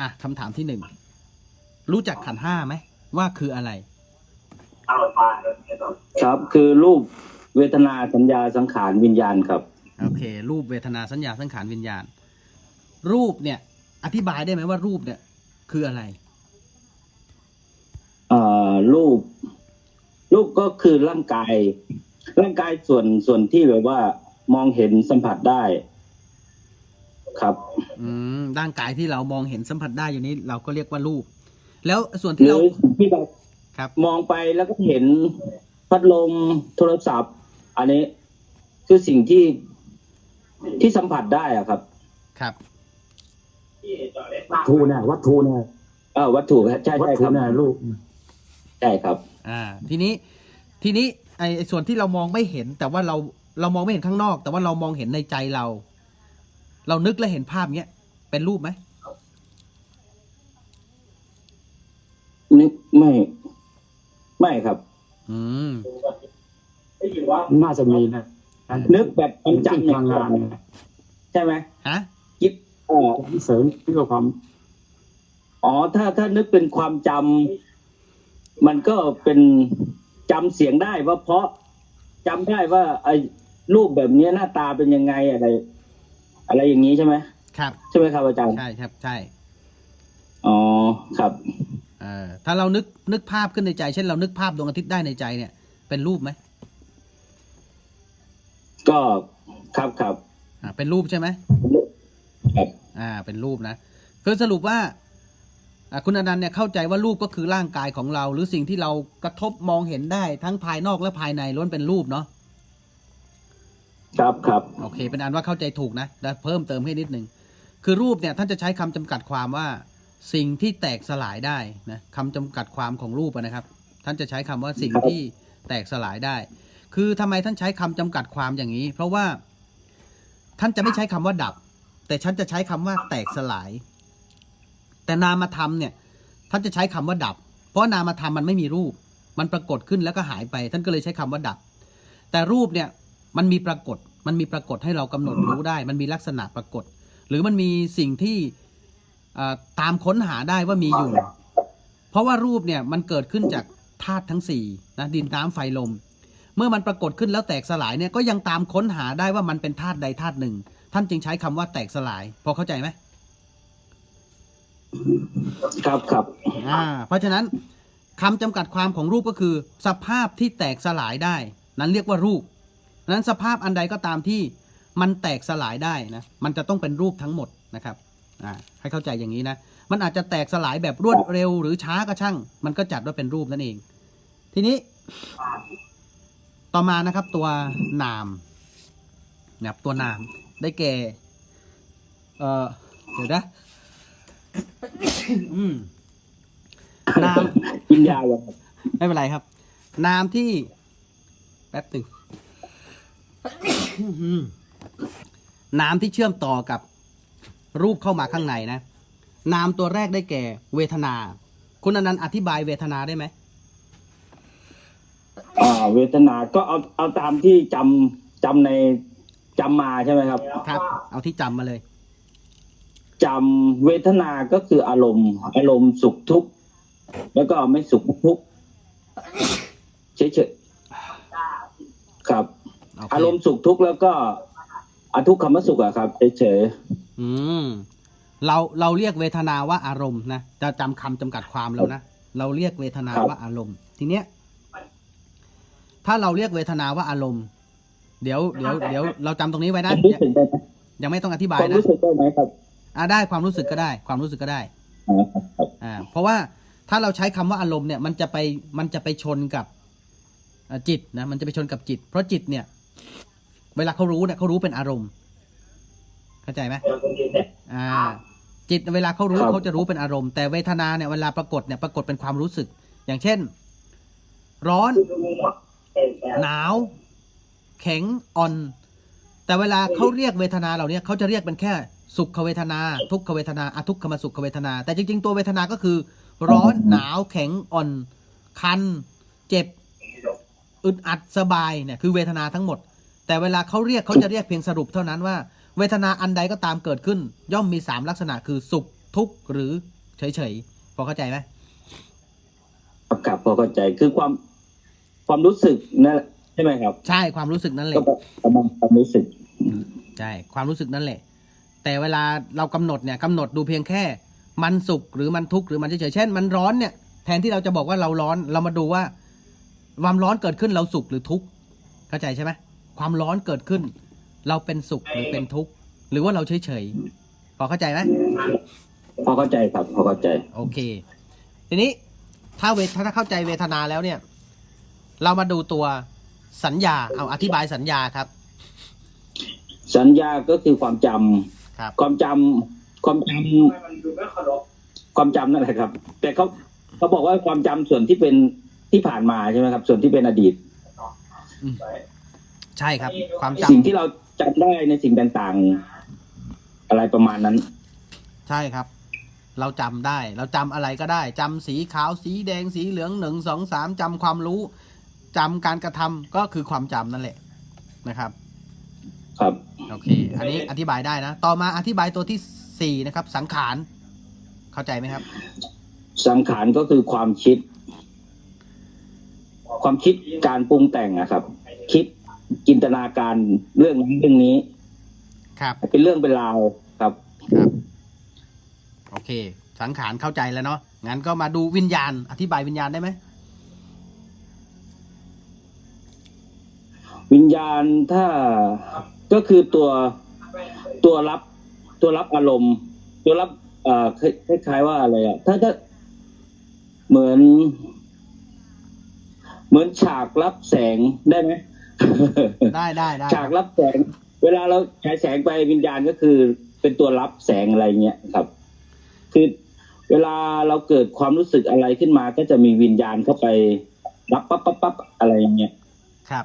อะคำถามที่หนึ่ง รู้จักขันธ์ห้าไหม ว่าคืออะไร ครับคือรูปเวทนาสัญญาสังขารวิญญาณครับ โอเค รูปเวทนาสัญญาสังขารวิญญาณ รูปเนี่ย อธิบายได้ไหมว่ารูปเนี่ย คืออะไรเอ่อรูป รูปก็คือร่างกาย ร่างกายส่วนส่วนที่แบบว่ามองเห็นสัมผัสได้ ครับอืมร่างกายที่เรามองเห็นสัมผัสได้อยู่นี้เราก็เรียกว่ารูป แล้วส่วนหที่รืเราอที่เราครับ มองไปแล้วก็เห็นพัดลมโทรศัพท์ อันนี้คือสิ่งที่ที่สัมผัสได้อะครับครับ วัตถุเนี่ยวัตถุเนี่ยเออวัตถุครับใช่วัตใช่คถุรับเนี่ยรูปใช่ครับ อ่า ทีนี้ทีนี้ไอ้ไอ้ส่วนที่เรามองไม่เห็น แต่ว่าเราเรามองไม่เห็นข้างนอก แต่ว่าเรามองเห็นในใจเรา เรานึกและเห็นภาพเนี้ย เป็นรูปไหมนึกไม่ ไม่ครับ อืม น่าจะมีนะนึกแบบความจำพลังงานใช่ไหมฮะคิดเออเสริมเพื่อความอ๋อ ถ้าถ้านึกเป็นความจำมันก็เป็นจำเสียงได้ว่าเพราะจำได้ว่าไอ้รูปแบบเนี้ยหน้าตาเป็นยังไงอะไร อะไรอย่างนี้ใช่ไหมครับใช่ไหมครับอาจารย์ใช่ครับใช่อ๋อครับเออถ้าเรานึกนึกภาพขึ้นในใจเช่นเรานึกภาพดวงอาทิตย์ได้ในใจเนี่ย เป็นรูปไหมก็ครับครับอ่าเป็นรูปใช่ไหมครับอ่า เป็นรูปนะคือสรุปว่าอ่าคุณอนันต์เนี่ยเข้าใจว่ารูปก็คือร่างกายของเรา หรือสิ่งที่เรากระทบมองเห็นได้ทั้งภายนอกและภายในล้วนเป็นรูปเนาะ ครับครับโอเค เป็นอันว่าเข้าใจถูกนะแต่เพิ่มเติมให้นิดนึง คือรูปเนี่ยท่านจะใช้คำจำกัดความว่าสิ่งที่แตกสลายได้นะคำจำกัดความของรูปอะนะครับ ท่านจะใช้คำว่าสิ่งที่แตกสลายได้ คือทำไมท่านใช้คำจำกัดความอย่างนี้ เพราะว่าท่านจะไม่ใช้คำว่าดับ แต่ฉันจะใช้คำว่าแตกสลาย แต่นามธรรมเนี่ย ท่านจะใช้คำว่าดับ เพราะนามธรรมมันไม่มีรูป มันปรากฏขึ้นแล้วก็หายไป ท่านก็เลยใช้คำว่าดับ แต่รูปเนี่ย มันมีปรากฏ มันมีปรากฏให้เรากำหนดรู้ได้ มันมีลักษณะปรากฏ หรือมันมีสิ่งที่เอ่อตามค้นหาได้ว่ามีอยู่ เพราะว่ารูปเนี่ยมันเกิดขึ้นจากธาตุทั้งสี่นะดินน้ำไฟลม เมื่อมันปรากฏขึ้นแล้วแตกสลายเนี่ยก็ยังตามค้นหาได้ว่ามันเป็นธาตุใดธาตุหนึ่ง ท่านจึงใช้คำว่าแตกสลาย พอเข้าใจไหมครับครับอ่าเพราะฉะนั้นคำจำกัดความของรูปก็คือ สภาพที่แตกสลายได้ นั้นเรียกว่ารูป นั้นสภาพอันใดก็ตามที่มันแตกสลายได้นะ มันจะต้องเป็นรูปทั้งหมดนะครับอ่าให้เข้าใจอย่างนี้นะ มันอาจจะแตกสลายแบบรวดเร็วหรือช้าก็ช่าง มันก็จัดว่าเป็นรูปนั่นเอง ทีนี้ ต่อมานะครับ ตัวนามนะครับตัวนามได้แก่ เอ่อเดี๋ยวนะอืมนามกินยาอย่างครับไม่เป็นไรครับ นามที่ แป๊บหนึ่ง นามที่เชื่อมต่อกับรูปเข้ามาข้างในนะ นามตัวแรกได้แก่ เวทนา คุณอนันต์อธิบายเวทนาได้ไหมอ่า เวทนาก็เอาเอาตามที่จำจำในจำมาใช่ไหมครับครับ เอาที่จำมาเลย จำเวทนาก็คืออารมณ์ อารมณ์สุขทุกข์แล้วก็ไม่สุขทุกข์เฉยๆครับโอเคอารมณ์สุขทุกข์แล้วก็อทุกขมสุขอะครับเฉยอืมเราเราเรียกเวทนาว่าอารมณ์นะจะจำคำจำกัดความแล้วนะเราเรียกเวทนาว่าอารมณ์ ทีเนี้ย ถ้าเราเรียกเวทนาว่าอารมณ์ เดี๋ยวเดี๋ยวเดี๋ยวเราจำตรงนี้ไว้ๆนะรู้สึกได้ไหมยังไม่ต้องอธิบาคยวามนะรู้สึกได้ไหมครับอ่าได้ความรู้สึกก็ได้ ความรู้สึกก็ได้อ๋อครับอ่า เพราะว่าถ้าเราใช้คำว่าอารมณ์เนี่ย มันจะไปมันจะไปชนกับเอ่อจิตนะมันจะไปชนกับจิต เพราะจิตเนี่ย เวลาเขารู้เนี่ยเขารู้เป็นอารมณ์ เข้าใจไหมอ่า จิตเวลาเขารู้ครับเขาจะรู้เป็นอารมณ์ แต่เวทนาเนี่ยเวลาปรากฏเนี่ยปรากฏเป็นความรู้สึก อย่างเช่น ร้อน หนาว แข็งอ่อน แต่เวลาเขาเรียกเวทนาเหล่านี้เขาจะเรียกเป็นแค่สุขเวทนา ทุกขเวทนาอทุกขมสุขเวทนา แต่จริง ๆ ตัวเวทนาก็คือ ร้อนหนาวแข็งอ่อน คัน เจ็บ อึดอัดสบายเนี่ยคือเวทนาทั้งหมด แต่เวลาเขาเรียกเขาจะเรียกเพียงสรุปเท่านั้นว่า เวทนาอันใดก็ตามเกิดขึ้น ย่อมมีสามลักษณะคือสุขทุกข์หรือเฉยๆพอเข้าใจไหมครับครับพอเข้าใจคือความความรู้สึกนั่นแหละใช่ไหมครับ ใช่ความรู้สึกนั่นแหก็ละประมาณความรู้สึกใช่ความรู้สึกนั่นแหละ แต่เวลาเรากำหนดเนี่ยกำหนดดูเพียงแค่ มันสุขหรือมันทุกข์หรือมันเฉยๆเช่น มันร้อนเนี่ยแทนที่เราจะบอกว่าเราร้อนเรามาดูว่า ความร้อนเกิดขึ้นเราสุขหรือทุกข์เข้าใจใช่ไหม ความร้อนเกิดขึ้น เราเป็นสุขหรือเป็นทุกข์ หรือว่าเราเฉยๆพอเข้าใจไหมพอเข้าใจครับพอเข้าใจ โอเค ทีนี้ถ้าเวทถ้าเข้าใจเวทนาแล้วเนี่ย เรามาดูตัวสัญญา เอาอธิบายสัญญาครับ สัญญาก็คือความจำครับความจำความจำความจำนั่นแหละครับ แต่เขาเขาบอกว่าความจำส่วนที่เป็นที่ผ่านมาใช่ไหมครับ ส่วนที่เป็นอดีต ใช่ครับ ความจำสิ่งที่เราจำได้ในสิ่งต่างๆ อะไรประมาณนั้นใช่ครับ เราจำได้ เราจำอะไรก็ได้จำสีขาวสีแดงสีเหลืองหนึ่งสองสามจำความรู้จำการกระทำก็คือความจำนั่นแหละนะครับ ครับ โอเค อันนี้อธิบายได้นะ ต่อมาอธิบายตัวที่สี่นะครับ สังขาร เข้าใจไหมครับ สังขารก็คือความคิด ความคิดการปรุงแต่งอะครับ คิด จินตนาการเรื่องนั้นเรื่องนี้ ครับเป็นเรื่องเป็นราวครับครับ โอเค สังขารเข้าใจแล้วเนาะงั้นก็มาดูวิญญาณ อธิบายวิญญาณได้ไหมวิญญาณถ้าก็คือตัวตัวรับตัวรับอารมณ์ ตัวรับเอ่อคล้ายคล้ายๆว่าอะไรอะถ้าถ้าเหมือน เหมือนฉากรับแสงได้ไหม ได้ได้ได้ฉากรับแสง เวลาเราฉายแสงไปวิญญาณก็คือ เป็นตัวรับแสงอะไรเงี้ยครับ คือเวลาเราเกิดความรู้สึกอะไรขึ้นมา ก็จะมีวิญญาณเข้าไปรับปั๊บปั๊บปั๊บอะไรอย่างเงี้ยครับ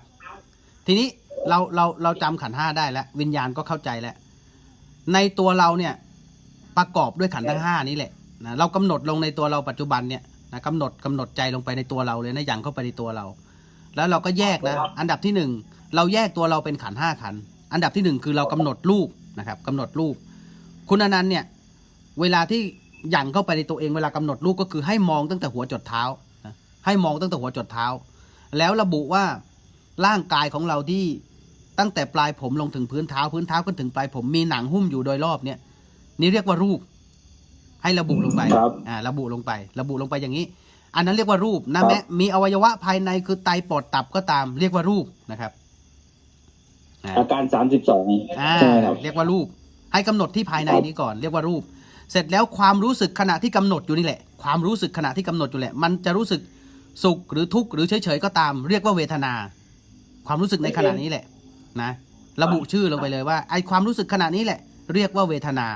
ทีนี้เราเราเราจำขันธ์ห้าได้แล้ว วิญญาณก็เข้าใจแล้ว ในตัวเราเนี่ยประกอบด้วยขันธ์ทั้งห้านี้แหละนะเรากำหนดลงในตัวเราปัจจุบันเนี่ยนะกำหนดกำหนดใจลงไปในตัวเราเลยนะอย่างเข้าไปในตัวเรา แล้วเราก็แยกนะ อันดับที่หนึ่งเราแยกตัวเราเป็นขันธ์ห้าขันธ์อันดับที่หนึ่งคือเรากำหนดรูปนะครับกำหนดรูป คุณอนันต์เนี่ย เวลาที่หยั่งเข้าไปในตัวเองเวลากำหนดรูปก็คือให้มองตั้งแต่หัวจดเท้านะให้มองตั้งแต่หัวจดเท้า แล้วระบุว่าร่างกายของเราที่ตั้งแต่ปลายผมลงถึงพื้นเท้า พื้นเท้าขึ้นถึงปลายผมมีหนังหุ้มอยู่โดยรอบเนี่ย นี่เรียกว่ารูป ให้ระบุลงไปครับอ่าระบุลงไป ระบุลงไปอย่างนี้ อันนั้นเรียกว่ารูปนะแม้มีอวัยวะภายในคือไตปอดตับก็ตาม เรียกว่ารูปนะครับอ่าอาการสามสิบสองอ่าใช่ครับเรียกว่ารูป ให้กำหนดที่ภายในนี้ก่อน เรียกว่ารูป เสร็จแล้วความรู้สึกขณะที่กำหนดอยู่นี่แหละ ความรู้สึกขณะที่กำหนดอยู่แหละ มันจะรู้สึกสุขหรือทุกข์หรือเฉยๆก็ตาม เรียกว่าเวทนา ความรู้สึกในขณะนี้แหละ นะ ระบุชื่อลงไปเลยว่าไอความรู้สึกขณะนี้แหละ เรียกว่าเวทนา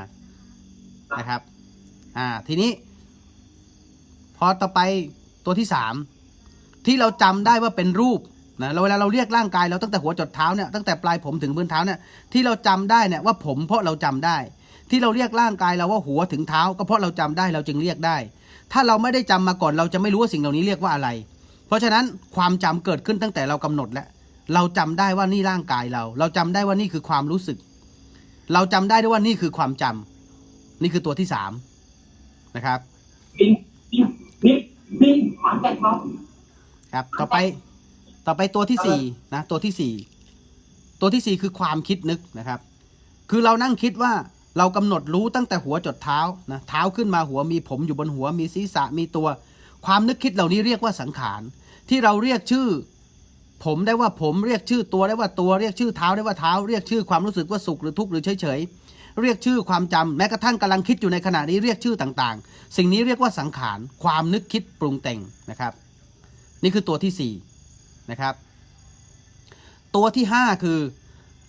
นะครับ อ่า ทีนี้พ อต่อไปตัวที่สามที่เราจำได้ว่าเป็นรูปนะเราเวลาเราเรียกร่างกายเราตั้งแต่หัวจดเท้าเนี่ยตั้งแต่ปลายผมถึงพื้นเท้าเนี่ยที่เราจำได้เนี่ยว่าผมเพราะเราจำได้ ที่เราเรียกร่างกายเราว่าหัวถึงเท้า ก็เพราะเราจำได้เราจึงเรียกได้ ถ้าเราไม่ได้จำมาก่อนเราจะไม่รู้ว่าสิ่งเหล่านี้เรียกว่าอะไร เพราะฉะนั้นความจำเกิดขึ้นตั้งแต่เรากำหนดแล้วเราจำได้ว่านี่ร่างกายเรา เราจำได้ว่านี่คือความรู้สึก เราจำได้ด้วยว่านี่คือความจำนี่คือตัวที่สามนะครับ ครับ ต่อไปต่อไปตัวที่สี่นะตัวที่สี่ตัวที่สี่คือความคิดนึกนะครับ คือเรานั่งคิดว่าเรากำหนดรู้ตั้งแต่หัวจดเท้านะเท้าขึ้นมาหัวมีผมอยู่บนหัวมีศีรษะมีตัว ความนึกคิดเหล่านี้เรียกว่าสังขารที่เราเรียกชื่อ ผมได้ว่าผมเรียกชื่อตัวได้ว่าตัวเรียกชื่อเท้าได้ว่าเท้า เรียกชื่อความรู้สึกว่าสุขหรือทุกข์หรือเฉยเฉย เรียกชื่อความจำแม้กระทั่งกำลังคิดอยู่ในขณะนี้เรียกชื่อต่างๆ สิ่งนี้เรียกว่าสังขารความนึกคิดปรุงแต่งนะครับ นี่คือตัวที่สี่นะครับตัวที่ห้าคือ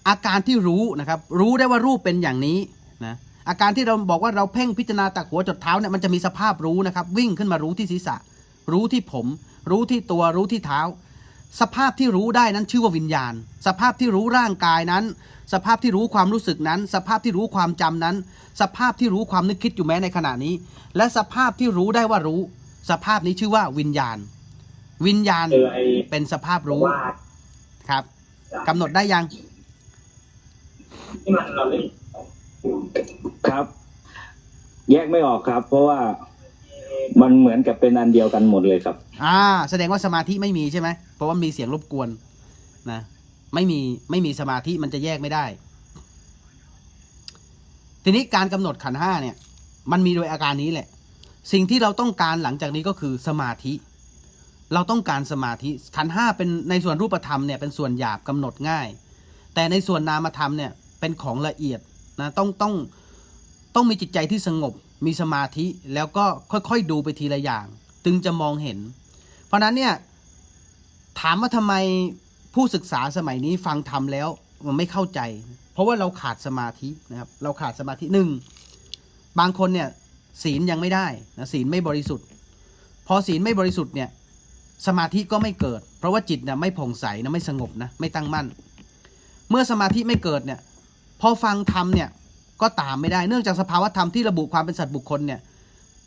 อาการที่รู้นะครับ รู้ได้ว่ารูปเป็นอย่างนี้นะอาการที่เราบอกว่าเราเพ่งพิจารณาจากหัวจดเท้าเนี่ยมันจะมีสภาพรู้นะครับ วิ่งขึ้นมารู้ที่ศีรษะ รู้ที่ผม รู้ที่ตัวรู้ที่เท้า สภาพที่รู้ได้นั้นชื่อว่าวิญญาณ สภาพที่รู้ร่างกายนั้น สภาพที่รู้ความรู้สึกนั้น สภาพที่รู้ความจำนั้น สภาพที่รู้ความนึกคิดอยู่แม้ในขณะนี้ และสภาพที่รู้ได้ว่ารู้ สภาพนี้ชื่อว่าวิญญาณ วิญญาณเป็นสภาพรู้ครับกำหนดได้ยังครับ แยกไม่ออกครับ เพราะว่า มันเหมือนกับเป็นอันเดียวกันหมดเลยครับ อ่า แสดงว่าสมาธิไม่มีใช่ไหมเพราะว่ามีเสียงรบกวนนะไม่มีไม่มีสมาธิมันจะแยกไม่ได้ ทีนี้การกำหนดขันห้าเนี่ย มันมีโดยอาการนี้แหละ สิ่งที่เราต้องการหลังจากนี้ก็คือสมาธิ เราต้องการสมาธิขันห้าเป็นในส่วนรูปธรรมเนี่ยเป็นส่วนหยาบกำหนดง่าย แต่ในส่วนนามธรรมเนี่ยเป็นของละเอียดนะต้องต้องต้องมีจิตใจที่สงบ มีสมาธิแล้วก็ค่อยๆดูไปทีละอย่าง จึงจะมองเห็น เพราะฉะนั้นเนี่ยถามว่าทำไมผู้ศึกษาสมัยนี้ฟังธรรมแล้วมันไม่เข้าใจ เพราะว่าเราขาดสมาธินะครับ เราขาดสมาธิหนึ่งบางคนเนี่ยศีลยังไม่ได้นะศีลไม่บริสุทธิ์ พอศีลไม่บริสุทธิ์เนี่ยสมาธิก็ไม่เกิด เพราะว่าจิตเนี่ยไม่ผ่องใสนะไม่สงบนะไม่ตั้งมั่น เมื่อสมาธิไม่เกิดเนี่ยพอฟังธรรมเนี่ย ก็ตามไม่ได้เนื่องจากสภาวะธรรมที่ระบุความเป็นสัตว์บุคคลเนี่ย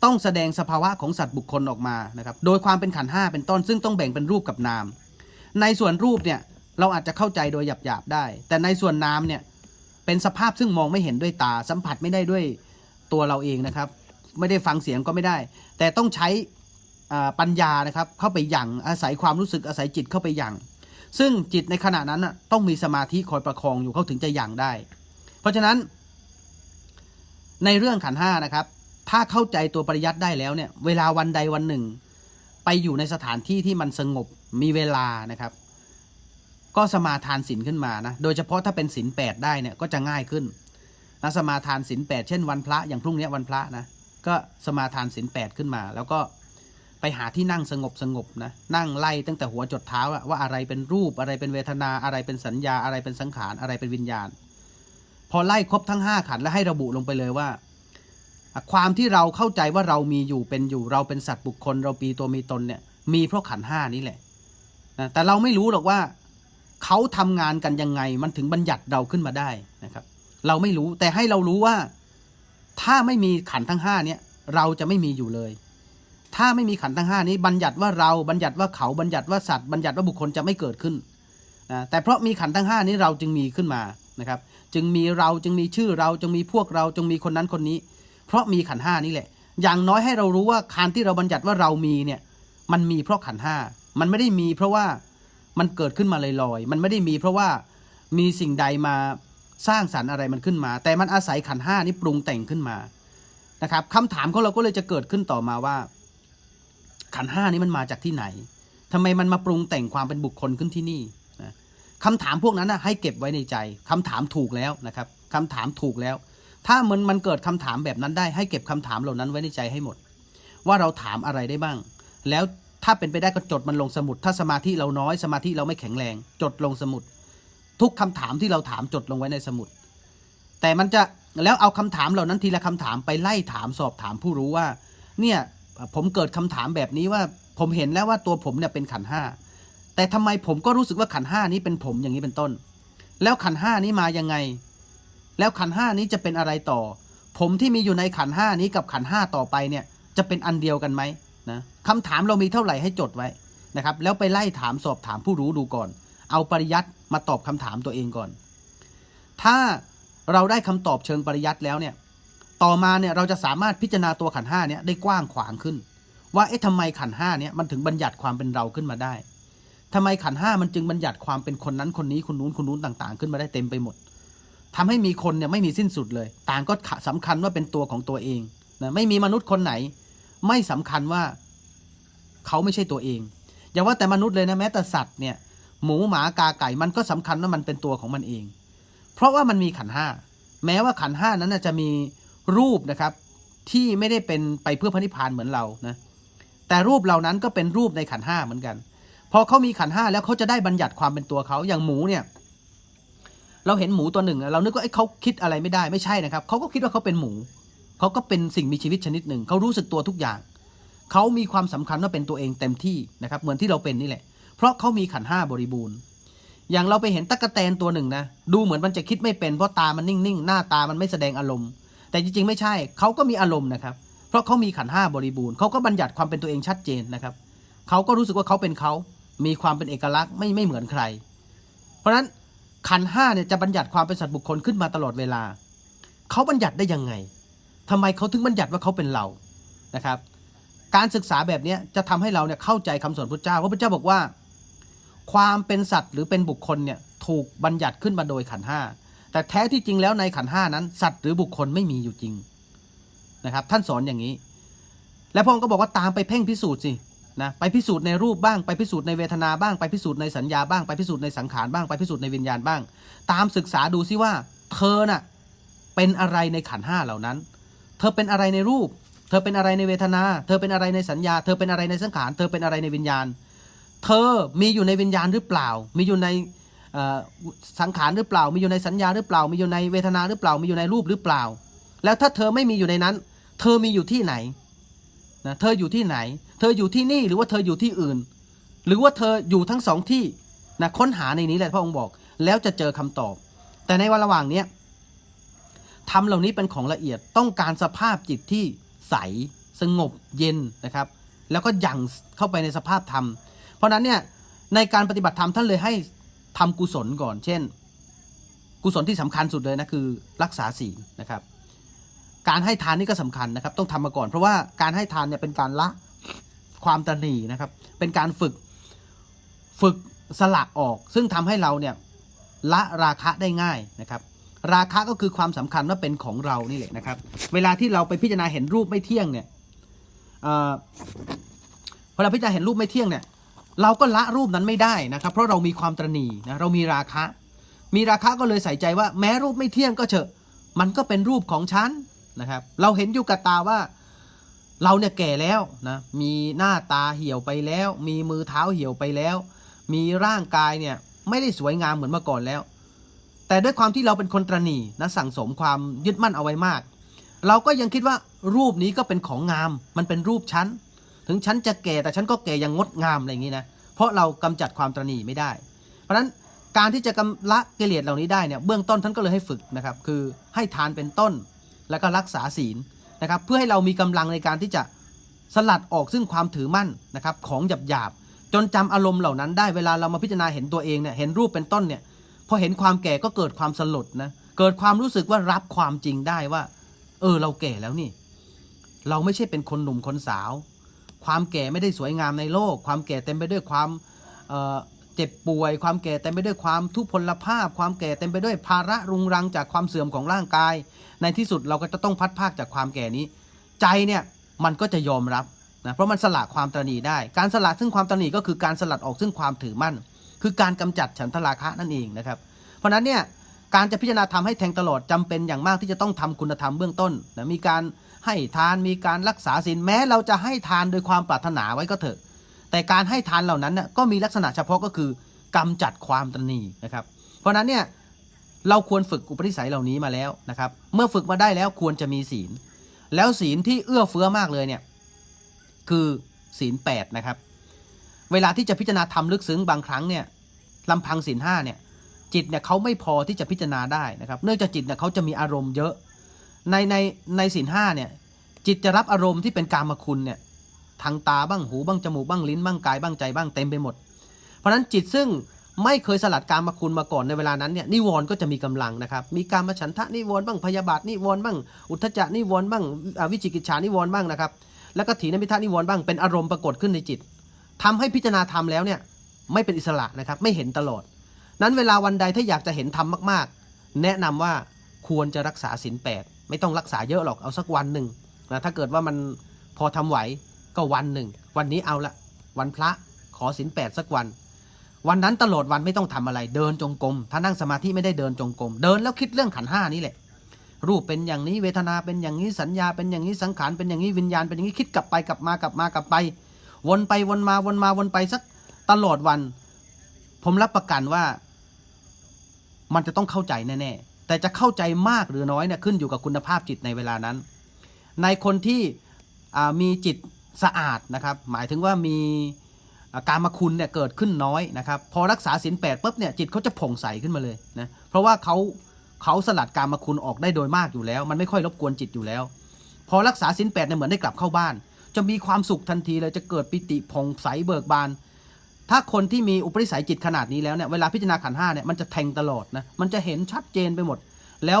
ต้องแสดงสภาวะของสัตว์บุคคลออกมานะครับโดยความเป็นขันห้าเป็นต้น ซึ่งต้องแบ่งเป็นรูปกับนาม ในส่วนรูปเนี่ยเราอาจจะเข้าใจโดยหยาบๆได้ แต่ในส่วนนามเนี่ยเป็นสภาพซึ่งมองไม่เห็นด้วยตาสัมผัสไม่ได้ด้วยตัวเราเองนะครับ ไม่ได้ฟังเสียงก็ไม่ได้ แต่ต้องใช้ปัญญานะครับเข้าไปยั่งอาศัยความรู้สึกอาศัยจิตเข้าไปยั่งซึ่งจิตในขณะนั้นน่ะต้องมีสมาธิคอยประคองอยู่เขาถึงจะยั่งได้ เพราะฉะนั้น ในเรื่องขันห้านะครับ ถ้าเข้าใจตัวปริยัติได้แล้วเนี่ย เวลาวันใดวันหนึ่ง ไปอยู่ในสถานที่ที่มันสงบมีเวลานะครับ ก็สมาทานศีลขึ้นมานะ โดยเฉพาะถ้าเป็นศีลแปดได้เนี่ยก็จะง่ายขึ้นนะสมาทานศีลแปดเช่นวันพระอย่างพรุ่งนี้วันพระนะ ก็สมาทานศีลแปดขึ้นมา แล้วก็ไปหาที่นั่งสงบสงบนะ นั่งไล่ตั้งแต่หัวจดเท้าว่าอะไรเป็นรูปอะไรเป็นเวทนาอะไรเป็นสัญญาอะไรเป็นสังขารอะไรเป็นวิญญาณ พอไล่ครบทั้งห้าขันแล้วให้ระบุลงไปเลยว่า ความที่เราเข้าใจว่าเรามีอยู่เป็นอยู่เราเป็นสัตว์บุคคล เราปีตัวมีตนเนี่ย มีเพราะขันห้านี้แหละนะแต่เราไม่รู้หรอกว่าเขาทำงานกันยังไง มันถึงบัญญัติเราขึ้นมาได้นะครับ เราไม่รู้แต่ให้เรารู้ว่า ถ้าไม่มีขันทั้งห้าเนี่ย เราจะไม่มีอยู่เลย ถ้าไม่มีขันทั้งห้านี้ บัญญัติว่าเราบัญญัติว่าเขาบัญญัติว่าสัตว์บัญญัติว่าบุคคลจะไม่เกิดขึ้นนะแต่เพราะมีขันทั้งห้านี้เราจึงมีขึ้นมานะครับ จึงมีเราจึงมีชื่อเราจึงมีพวกเราจึงมีคนนั้นคนนี้ เพราะมีขันห้านี่แหละ อย่างน้อยให้เรารู้ว่าการที่เราบัญญัติว่าเรามีเนี่ย มันมีเพราะขันห้ามันไม่ได้มี เพราะว่ามันเกิดขึ้นมาลอยๆมันไม่ได้มี เพราะว่ามีสิ่งใดมาสร้างสรรค์อะไรมันขึ้นมา แต่มันอาศัยขันห้านี้ปรุงแต่งขึ้นมานะครับคำถามของเราก็เลยจะเกิดขึ้นต่อมาว่า ขันห้านี้มันมาจากที่ไหนทำไมมันมาปรุงแต่งความเป็นบุคคลขึ้นที่นี่ คำถามพวกนั้นนะให้เก็บไว้ในใจคำถามถูกแล้วนะครับคำถามถูกแล้ว ถ้ามันมันเกิดคำถามแบบนั้นได้ ให้เก็บคำถามเหล่านั้นไว้ในใจให้หมด ว่าเราถามอะไรได้บ้าง แล้วถ้าเป็นไปได้ก็จดมันลงสมุด ถ้าสมาธิเราน้อยสมาธิเราไม่แข็งแรง จดลงสมุด ทุกคำถามที่เราถามจดลงไว้ในสมุด แต่มันจะแล้วเอาคำถามเหล่านั้นทีละคำถามไปไล่ถามสอบถามผู้รู้ว่า เนี่ยผมเกิดคำถามแบบนี้ว่าผมเห็นแล้วว่าตัวผมเนี่ยเป็นขันห้า แต่ทำไมผมก็รู้สึกว่าขันห้านี้เป็นผมอย่างนี้เป็นต้น แล้วขันห้านี้มายังไง แล้วขันห้านี้จะเป็นอะไรต่อ ผมที่มีอยู่ในขันห้านี้กับขันห้าต่อไปเนี่ย จะเป็นอันเดียวกันไหมนะคำถามเรามีเท่าไหร่ให้จดไว้นะครับ แล้วไปไล่ถามสอบถามผู้รู้ดูก่อน เอาปริยัติมาตอบคำถามตัวเองก่อน ถ้าเราได้คำตอบเชิงปริยัติแล้วเนี่ย ต่อมาเนี่ยเราจะสามารถพิจารณาตัวขันห้าเนี่ยได้กว้างขวางขึ้น ว่าเอ๊ะทำไมขันห้าเนี่ยมันถึงบัญญัติความเป็นเราขึ้นมาได้ ทำไมขันห้ามันจึงบัญญัติความเป็นคนนั้นคนนี้คนนู้นคนนู้นต่าง ๆ ขึ้นมาได้เต็มไปหมดทำให้มีคนเนี่ยไม่มีสิ้นสุดเลย ต่างก็สำคัญว่าเป็นตัวของตัวเองนะไม่มีมนุษย์คนไหน ไม่สำคัญว่าเขาไม่ใช่ตัวเอง อย่าว่าแต่มนุษย์เลยนะแม้แต่สัตว์เนี่ยหมูหมากาไก่มันก็สำคัญว่ามันเป็นตัวของมันเอง เพราะว่ามันมีขันห้าแม้ว่าขันห้านั้นจะมีรูปนะครับที่ไม่ได้เป็นไปเพื่อพระนิพพานเหมือนเรานะแต่รูปเหล่านั้นก็เป็นรูปในขันห้าเหมือนกัน พอเขามีขันห้าแล้วเขาจะได้บัญญัติความเป็นตัวเขาอย่างหมูเนี่ย เราเห็นหมูตัวหนึ่ง เรานึกว่าไอ้เขาคิดอะไรไม่ได้ไม่ใช่นะครับเขาก็คิดว่าเขาเป็นหมูเขาก็เป็นสิ่งมีชีวิตชนิดหนึ่งเขารู้สึกตัวทุกอย่างเขามีความสำคัญว่าเป็นตัวเองเต็มที่นะครับ เหมือนที่เราเป็นนี่แหละ เพราะเขามีขันห้าบริบูรณ์ อย่างเราไปเห็นตั๊กแตนตัวหนึ่งนะดูเหมือนมันจะคิดไม่เป็นเพราะตามันนิ่งๆ หน้าตามันไม่แสดงอารมณ์ แต่จริงๆ ไม่ใช่เขาก็มีอารมณ์นะครับ เพราะเขามีขันห้าบริบูรณ์เขาก็บัญญัติความเป็นตัวเองชัดเจนนะครับเขาก็รู้สึกว่าเขาเป็นเขา มีความเป็นเอกลักษณ์ไม่ไม่เหมือนใคร เพราะฉะนั้นขันห้าเนี่ยจะบัญญัติความเป็นสัตว์บุคคลขึ้นมาตลอดเวลา เขาบัญญัติได้ยังไงทำไมเขาถึงบัญญัติว่าเขาเป็นเรานะครับ การศึกษาแบบนี้จะทำให้เราเนี่ยเข้าใจคำสอนพระเจ้าเพราพระเจ้าบอกว่า ความเป็นสัตว์หรือเป็นบุคคลเนี่ยถูกบัญญัติขึ้นมาโดยขันห้าแต่แท้ที่จริงแล้วในขันห้านั้น สัตว์หรือบุคคลไม่มีอยู่จริงนะครับ ท่านสอนอย่างนี้ และพระองค์ก็บอกว่าตามไปเพ่งพิสูจน์สิ นะไปพิสูจน์ในรูปบ้างไปพิสูจน์ในเวทนาบ้างไปพิสูจน์ในสัญญาบ้างไปพิสูจน์ในสังขารบ้างไปพิสูจน์ในวิญญาณบ้าง ตามศึกษาดูซิว่า เธอน่ะเป็นอะไรในขันห้าเหล่านั้น เธอเป็นอะไรในรูป เธอเป็นอะไรในเวทนา เธอเป็นอะไรในสัญญา เธอเป็นอะไรในสังขาร เธอเป็นอะไรในวิญญาณ เธอมีอยู่ในวิญญาณหรือเปล่า มีอยู่ในสังขารหรือเปล่า มีอยู่ในสัญญาหรือเปล่า มีอยู่ในเวทนาหรือเปล่า มีอยู่ในรูปหรือเปล่า แล้วถ้าเธอไม่มีอยู่ในนั้น เธอมีอยู่ที่ไหน นะเธออยู่ที่ไหน เธออยู่ที่นี่หรือว่าเธออยู่ที่อื่น หรือว่าเธออยู่ทั้งสองที่นะค้นหาในนี้แหละพระองค์บอก แล้วจะเจอคำตอบ แต่ในวันระหว่างเนี้ยทำเหล่านี้เป็นของละเอียดต้องการสภาพจิตที่ใสสงบเย็นนะครับ แล้วก็ยังเข้าไปในสภาพธรรม เพราะนั้นเนี่ยในการปฏิบัติธรรมท่านเลยให้ทำกุศลก่อน เช่น กุศลที่สำคัญสุดเลยนะคือรักษาศีลนะครับ การให้ทานนี่ก็สำคัญนะครับ ต้องทำมาก่อน เพราะว่าการให้ทานเนี่ยเป็นการละความตระหนี่นะครับ เป็นการฝึกฝึกสละออก ซึ่งทำให้เราเนี่ยละราคะได้ง่ายนะครับ ราคะก็คือความสำคัญว่าเป็นของเรานี่แหละนะครับ เวลาที่เราไปพิจารณาเห็นรูปไม่เที่ยงเนี่ยเอ่อเวลาพิจารณาเห็นรูปไม่เที่ยงเนี่ย เราก็ละรูปนั้นไม่ได้นะครับ เพราะเรามีความตระหนี่นะเรามีราคะ มีราคะก็เลยใส่ใจว่าแม้รูปไม่เที่ยงก็เถอะมันก็เป็นรูปของฉัน นะครับ เราเห็นอยู่กับตาว่า เราเนี่ยแก่แล้วนะมีหน้าตาเหี่ยวไปแล้ว มีมือเท้าเหี่ยวไปแล้ว มีร่างกายเนี่ยไม่ได้สวยงามเหมือนเมื่อก่อนแล้ว แต่ด้วยความที่เราเป็นคนตระหนี่นะสั่งสมความยึดมั่นเอาไว้มาก เราก็ยังคิดว่ารูปนี้ก็เป็นของงาม มันเป็นรูปฉันถึงฉันจะแก่แต่ฉันก็แก่อยังงดงามอะไรอย่างนี้นะเพราะเรากำจัดความตระหนี่ไม่ได้ เพราะฉะนั้นการที่จะกำละกิเลสเหล่านี้ได้เนี่ยเบื้องต้นท่านก็เลยให้ฝึกนะครับ คือให้ทานเป็นต้น แล้วก็รักษาศีลนะครับ เพื่อให้เรามีกำลังในการที่จะสลัดออกซึ่งความถือมั่นนะครับของหยาบหยาบจนจำอารมณ์เหล่านั้นได้เวลาเรามาพิจารณาเห็นตัวเองเนี่ยเห็นรูปเป็นต้นเนี่ยพอเห็นความแก่ก็เกิดความสลดนะเกิดความรู้สึกว่ารับความจริงได้ว่า เออเราแก่แล้วนี่ เราไม่ใช่เป็นคนหนุ่มคนสาว ความแก่ไม่ได้สวยงามในโลก ความแก่เต็มไปด้วยความ เจ็บป่วย ความแก่เต็มไปด้วยความทุพพลภาพ ความแก่เต็มไปด้วยภาระรุงรังจากความเสื่อมของร่างกาย ในที่สุดเราก็จะต้องพัดภาคจากความแก่นี้ ใจเนี่ยมันก็จะยอมรับนะเพราะมันสละความตระหนี่ได้ การสละซึ่งความตระหนี่ก็คือการสลัดออกซึ่งความถือมั่น คือการกำจัดฉันทราคะนั่นเองนะครับ เพราะฉะนั้นเนี่ยการจะพิจารณาทำให้แทงตลอดจำเป็นอย่างมากที่จะต้องทำคุณธรรมเบื้องต้นนะมีการให้ทานมีการรักษาศีลแม้เราจะให้ทานโดยความปรารถนาไว้ก็เถอะ แต่การให้ทานเหล่านั้นน่ะก็มีลักษณะเฉพาะก็คือกำจัดความตนีนะครับ เพราะฉะนั้นเนี่ยเราควรฝึกอุปนิสัยเหล่านี้มาแล้วนะครับ เมื่อฝึกมาได้แล้วควรจะมีศีล แล้วศีลที่เอื้อเฟื้อมากเลยเนี่ยคือศีลแปดนะครับ เวลาที่จะพิจารณาทำลึกซึ้งบางครั้งเนี่ยลำพังศีลห้าเนี่ยจิตเนี่ยเขาไม่พอที่จะพิจารณาได้นะครับ เนื่องจากจิตเนี่ยเขาจะมีอารมณ์เยอะ ในในในศีลห้าเนี่ยจิตจะรับอารมณ์ที่เป็นกามคุณเนี่ย ทางตาบ้างหูบ้างจมูกบ้างลิ้นบ้างกายบ้างใจบ้างเต็มไปหมด เพราะฉะนั้นจิตซึ่งไม่เคยสลัดการมาคุณมาก่อนในเวลานั้นเนี่ยนิวรณ์ก็จะมีกำลังนะครับ มีการมาฉันทะนิวรณ์บ้างพยาบาทนิวรณ์บ้าง อุทธจจะนิวรณ์บ้างวิจิกิจฉานิวรณ์บ้างนะครับ แล้วก็ถีนมิทานิวรณ์บ้างเป็นอารมณ์ปรากฏขึ้นในจิตทำให้พิจารณาธรรมแล้วเนี่ยไม่เป็นอิสระนะครับไม่เห็นตลอด นั้นเวลาวันใดถ้าอยากจะเห็นธรรมมากๆ แนะนำว่าควรจะรักษาศีลแปดไม่ต้องรักษาเยอะหรอกเอาสักวันหนึ่งนะถ้าเกิดว่ามันพอทำไหว ก็วันหนึ่ง วันนี้เอาละวันพระขอศีลแปดสักวัน วันนั้นตลอดวันไม่ต้องทำอะไร เดินจงกรมถ้านั่งสมาธิไม่ได้เดินจงกรมเดินแล้วคิดเรื่องขันห้านี่แหละ รูปเป็นอย่างนี้เวทนาเป็นอย่างนี้สัญญาเป็นอย่างนี้สังขารเป็นอย่างนี้วิญญาณเป็นอย่างนี้คิดกลับไปกลับมากลับมากลับไป วนไปวนมาวนมาวนไปสักตลอดวัน ผมรับประกันว่า มันจะต้องเข้าใจแน่ๆแต่จะเข้าใจมากหรือน้อยเนี่ยขึ้นอยู่กับคุณภาพจิตในเวลานั้น ในคนที่มีจิต สะอาดนะครับหมายถึงว่ามีการมาคุณเนี่ยเกิดขึ้นน้อยนะครับพอรักษาศีลแปดปุ๊บเนี่ยจิตเขาจะผ่องใสขึ้นมาเลยนะเพราะว่าเขาเขาสลัดการมาคุณออกได้โดยมากอยู่แล้ว มันไม่ค่อยรบกวนจิตอยู่แล้ว พอรักษาศีลแปดเนี่ยเหมือนได้กลับเข้าบ้าน จะมีความสุขทันทีเลยจะเกิดปิติผ่องใสเบิกบาน ถ้าคนที่มีอุปนิสัยจิตขนาดนี้แล้วเนี่ยเวลาพิจารณาขันห้าเนี่ยมันจะแทงตลอดนะมันจะเห็นชัดเจนไปหมด แล้ว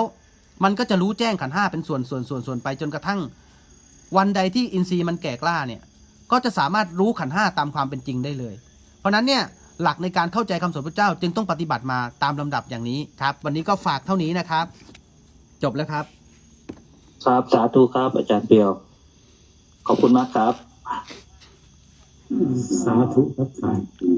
มันก็จะรู้แจ้งขันห้าเป็นส่วนส่วนส่วนส่วนไปจนกระทั่ง วันใดที่อินทรีย์มันแก่กล้าเนี่ยก็จะสามารถรู้ขันธ์ห้าตามความเป็นจริงได้เลย เพราะฉะนั้นเนี่ยหลักในการเข้าใจคำสอนพระเจ้าจึงต้องปฏิบัติมาตามลำดับอย่างนี้ครับ วันนี้ก็ฝากเท่านี้นะครับ จบแล้วครับ ครับสาธุครับ อาจารย์เปียว ขอบคุณมากครับ สาธุครับสาธุ